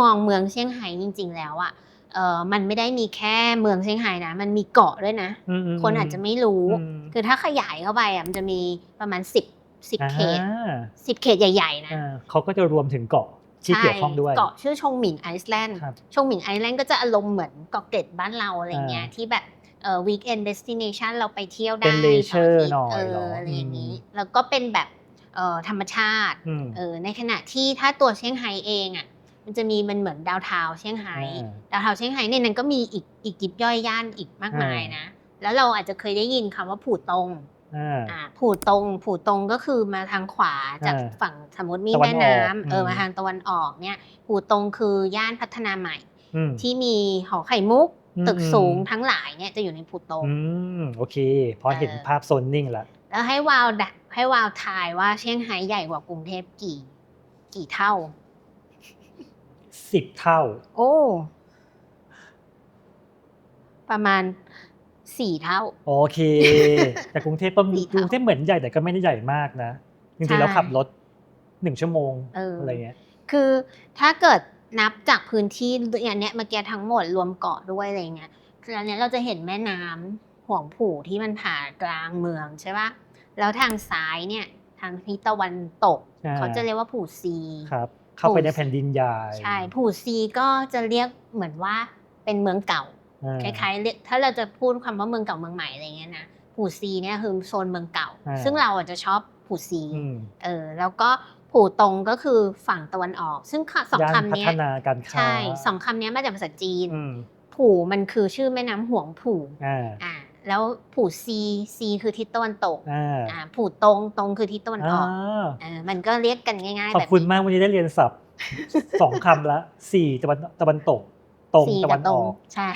มองเมืองเซี่ยงไฮ้จริง ๆ แล้วอะเออมันไม่ได้มีแค่เมืองเซี่ยงไฮ้นะ มันมีเกาะด้วยนะอืมคนอาจจะไม่รู้อืมคือถ้าขยายเข้าไปอะมันจะมีประมาณสิบสิบเขตอ่าสิบเขตใหญ่ ๆ นะอ่าเขาก็จะรวมถึงเกาะที่เกี่ยวข้องด้วยเกาะชื่อชงหมิงไอซ์แลนด์ครับชงหมิงไอซ์แลนด์ก็จะอารมณ์เหมือนเกาะเกร็ดบ้านเราอะไรเงี้ยอ่าที่แบบเอ่อ weekend destination เราไปเที่ยวได้เป็น leisure สาร์าทิตหน่อยเอเหรอออะไรอย่างนี้อืมแล้วก็เป็นแบบเอ่อธรรมชาติอืมเออในขณะที่ถ้าตัวเซี่ยงไฮ้เองอะ มันจะมีมันเหมือนดาวเทาวน์เซี่ยงไฮ้อ่าดาวเทาวน์เซี่ยงไฮ้ในนั้นก็มีอีกอีกยิบย่อยย่านอีกมากมายนะ แล้วเราอาจจะเคยได้ยินคำว่าผู่ตงอ่าอ่าผู่ตรงผู่ตรงก็คือมาทางขวาจากอ่าฝั่งสมมติมีตะวันแม่ออกน้ำเออมมาทางตะวันออกเนี่ยผู่ตรงคือย่านพัฒนาใหม่อืมที่มีหอไข่มุกอืมตึกสูงอืมทั้งหลายเนี่ยจะอยู่ในผู่ตรงอืมโอเค พอเห็นเออภาพโซนนิ่งแล้วแล้วให้วาวดะให้วาวทายว่าเซี่ยงไฮ้ใหญ่กว่ากรุงเทพกี่ กี่เท่า สิบเท่า โอ้ ประมาณสี่เท่า โอเค แต่กรุงเทพก็สี่กเท่ารุงเทพเหมือนใหญ่แต่ก็ไม่ได้ใหญ่มากนะจริงๆแล้วใช่ขับรถหนึ่งชั่วโมงเอออ อะไรเงี้ย คือถ้าเกิดนับจากพื้นที่อย่างเนี้ยเมื่อกี้ทั้งหมดรวมเกาะด้วยอะไรเงี้ยแล้วเนี้ยเราจะเห็นแม่น้ำห่วงผู่ที่มันผ่ากลางเมืองใช่ปะแล้วทางซ้ายเนี่ยทางทิศตะวันตก อ่า เขาจะเรียกว่าผู่ซี ครับ เข้าไปในแผ่นดินใหญ่ใช่ผู่ซีก็จะเรียกเหมือนว่าเป็นเมืองเก่าอ่คล้ายๆเรียกถ้าเราจะพูดคำว่าเมืองเก่าเมืองใหม่อะไรเงี้ยนะผู่ซีเนี่ยคือโซนเมืองเก่าอ่าซึ่งเราอาจจะชอบผู่ซีอืมเออแล้วก็ผู่ตรงก็คือฝั่งตะวันออก ซึ่งคสองย่านคำพัเนี้ฒยนาการค้าใช่สองคำเนี้ยมาจากภาษาจีนอืมผู่มันคือชื่อแม่น้ำห่วงผู่อ่าอ่า แล้วผู่ซีซีคือทิศตะวันตกอ่าอ่าผู่ตรงตรงคือทิศตะวันออกาเออมันก็เรียกกันง่ายๆขอแบบบคุณนี้ มากวันนี้ได้เรียนศัพท์ สองคำละสี่ตะวันตะวันตก ตรงซีตะกัวับนตรองอก ใช่